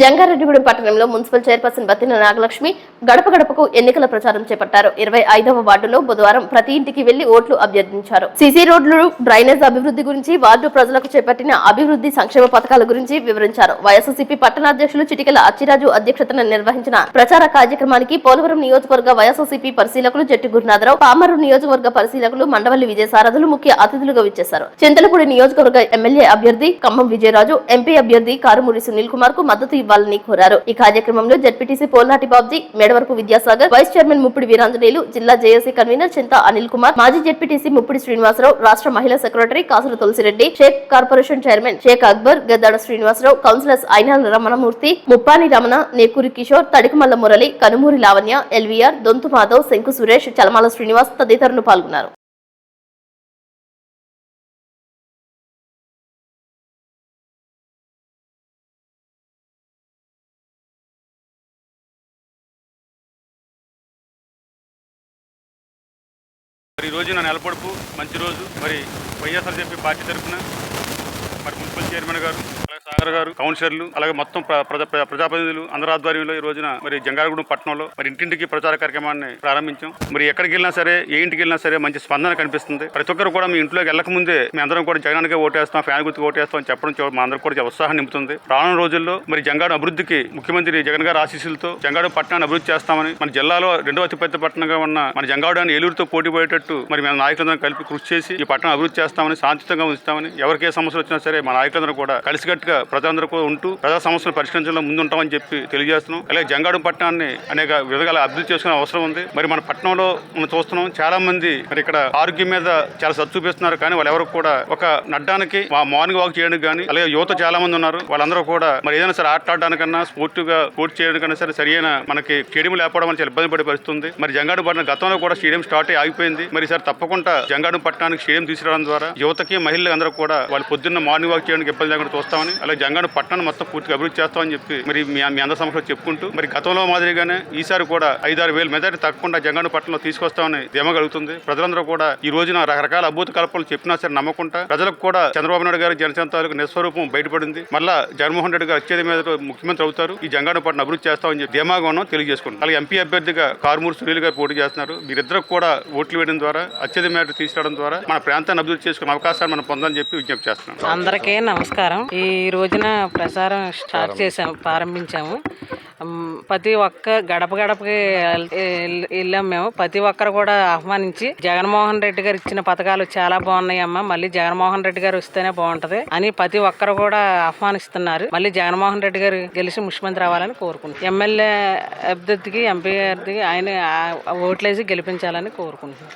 జంగారెడ్డిగూడెం పట్టణంలో municipal chairperson Battina Nagalakshmi గడప గడపకు ఎన్నికల ప్రచారం చేపట్టారు. ఇరవై ఐదవ వార్డులో బుధవారం ప్రతి ఇంటికి వెళ్ళి ఓట్లు అభ్యర్థించారు. సీసీ రోడ్లు డ్రైనేజ్ అభివృద్ధి గురించి వార్డు ప్రజలకు చేపట్టిన అభివృద్ధి సంక్షేమ పథకాల గురించి వివరించారు. వైఎస్సీపీ పట్టణాధ్యక్షులు చిటికల అచ్చిరాజు అధ్యక్షతన నిర్వహించిన ప్రచార కార్యక్రమానికి పోలవరం నియోజకవర్గ వైఎస్సీపీ పరిశీలకులు జట్టి గురునాథరావు పామరు నియోజకవర్గ పరిశీలకులు మండవల్లి విజయసారథులు ముఖ్య అతిథులుగా విచ్చేశారు. చింతలపూడి నియోజకవర్గ ఎమ్మెల్యే అభ్యర్థి ఖమ్మం విజయరాజు ఎంపీ అభ్యర్థి కారుమూరి సునీల్ కుమార్కు మద్దతు ఇవ్వాలని కోరారు. ఈ కార్యక్రమంలో ZPTC Polnati Babji Medavarapu Vidyasagar vice chairman Muppidi Veeranjaneyulu జిల్లా జేఏసీ కన్వీనర్ చింత అనిల్ కుమార్ మాజీ జడ్పీటీసీ ముప్పిడి శ్రీనివాసరావు రాష్ట్ర మహిళా secretary Kasula Tulasireddy Shaik corporation chairman Shaik Akbar Gaddada Srinivasarao councillors Ayinala Ramanamurthy Muppani Ramana Nekuri Kishore Tadikamalla Murali Kanumuri Lavanya LVR Dontu Madhav Shanku Suresh Chalamala Srinivas తదితరులు పాల్గొన్నారు. మరి ఈరోజు నా నెలపొడుపు మంచి రోజు. మరి వైఎస్ఆర్సీపీ పార్టీ తరఫున మరి మున్సిపల్ చైర్మన్ గారు అలాగే గారు కౌన్సిలర్లు అలాగే మొత్తం ప్రజా ప్ర- ప్రజాప్రతినిధులు అందరి ఆధ్వర్యంలో ఈ రోజున మరి జంగారగూడెం పట్టణంలో మరి ఇంటింటికి ప్రచార కార్యక్రమాన్ని ప్రారంభించాం. మరి ఎక్కడికి వెళ్ళినా సరే ఏ ఇంటికి వెళ్ళినా సరే మంచి స్పందన కనిపిస్తుంది. ప్రతి ఒక్కరు కూడా మీ ఇంట్లోకి వెళ్ళక ముందే మీ అందరం కూడా జగనానికి ఓటేస్తాం ఫ్యాన్ గుర్తు ఓటేస్తాం అని చెప్పడం మా అందరూ కూడా ఉత్సాహం నింపుతుంది. రానున్న రోజుల్లో మరి జంగాడు అభివృద్ధికి ముఖ్యమంత్రి జగన్ గారు ఆశీస్సులతో జంగాడు పట్టణాన్ని అభివృద్ధి చేస్తామని మన జిల్లాలో రెండవ అతిపెద్ద పట్టణంగా ఉన్న మన జంగాడు అని ఏలూరుతో పోటీ పడేటట్టు మరి మన నాయకులందరం కలిపి కృషి చేసి ఈ పట్టణం అభివృద్ధి చేస్తామని శాంతియుతంగా ఉంచుతామని ఎవరికి ఏ సమస్యలు వచ్చినా సరే మన నాయకులందరూ కూడా కలిసికట్టుగా ప్రజలందరూ కూడా ఉంటూ ప్రజా సమస్యలు పరిష్కరించడంలో ముందుంటామని చెప్పి తెలియజేస్తున్నాం. అలాగే జంగాడు పట్టణాన్ని అనేక విధాలుగా అభివృద్ధి చేసుకునే అవసరం ఉంది. మరి మన పట్టణంలో మనం చూస్తున్నాం చాలా మంది మరి ఇక్కడ ఆరోగ్యం మీద చాలా సత్తు చూపిస్తున్నారు. కానీ వాళ్ళు ఎవరు కూడా ఒక నడ్డానికి మార్నింగ్ వాక్ చేయడానికి కానీ అలాగే యువత చాలా మంది ఉన్నారు. వాళ్ళందరూ కూడా మరి ఏదైనా సరే ఆట ఆడడానికన్నా స్పోర్టివ్గా స్పోర్ట్స్ చేయడానికన్నా సరే సరైన మనకి స్టేడియం లేకపోవడం వల్ల చాలా ఇబ్బంది పడే పరిస్థితుంది మరి జంగాడు పట్టణం గతంలో కూడా స్టేడియం స్టార్ట్ అయ్యి ఆగిపోయింది. మరి సార్ తప్పకుండా జంగాడు పట్టణానికి స్టేడియం తీసుకురావడం ద్వారా యువతకి మహిళలు అందరూ కూడా వాళ్ళు పొద్దున్న మార్నింగ్ వాక్ చేయడానికి ఇబ్బంది లేకుండా చూస్తామని అలాగే జంగాడు పట్టణం మొత్తం పూర్తిగా అభివృద్ధి చేస్తామని చెప్పి మరి మీ మీ అందరి సమస్యలు చెప్పుకుంటూ మరి గతంలో మాదిరిగానే ఈసారి కూడా ఐదారు వేల మెజార్టీ తగ్గకుండా జంగాడు పట్టణంలో తీసుకొస్తామని ధీమా కలుగుతుంది. ప్రజలందరూ కూడా ఈ రోజున రకరకాల అభూత కల్పనలు చెప్పినా సరే నమ్మకుండా ప్రజలకు కూడా చంద్రబాబు నాయుడు గారి జనసేన తాలూకు నిస్వరూపం బయటపడింది. మళ్ళా జగన్మోహన్ రెడ్డి గారు వచ్చేది మీద ముఖ్యమంత్రి అవుతారు. ఈ జంగాడు పట్టణం అభివృద్ధి చేస్తామని చెప్పి ధీమాగా ఉన్నాం తెలియజేసుకుంటాం అలాగే ఎంపీ అభ్యర్థిగా కారుమూరు సునీల్ గారు పోటీ చేస్తున్నారు. మీరిద్దరు కూడా ఓట్లు వేయడం ద్వారా అత్యధిక మేరకు తీసుకురావడం ద్వారా మన ప్రాంతాన్ని అభివృద్ధి చేసుకునే అవకాశాన్ని మనం పొందాలని చెప్పి విజ్ఞప్తి చేస్తున్నాం. అందరికీ నమస్కారం. ఈ రోజున ప్రసారం స్టార్ట్ చేసాము ప్రారంభించాము. ప్రతి ఒక్క గడప గడపకి వెళ్- వెళ్- వెళ్ళాం మేము. ప్రతి ఒక్కరు కూడా ఆహ్వానించి జగన్మోహన్ రెడ్డి గారు ఇచ్చిన పథకాలు చాలా బాగున్నాయి అమ్మ. మళ్ళీ జగన్మోహన్ రెడ్డి గారు వస్తేనే బాగుంటది అని ప్రతి ఒక్కరు కూడా ఆహ్వానిస్తున్నారు. మళ్ళీ జగన్మోహన్ రెడ్డి గారు గెలిచి ముఖ్యమంత్రి అవ్వాలని కోరుకుంటున్నాం. ఎమ్మెల్యే అభ్యర్థికి ఎంపీ అభ్యర్థికి ఆయన ఓట్లేసి గెలిపించాలని కోరుకుంటున్నాం.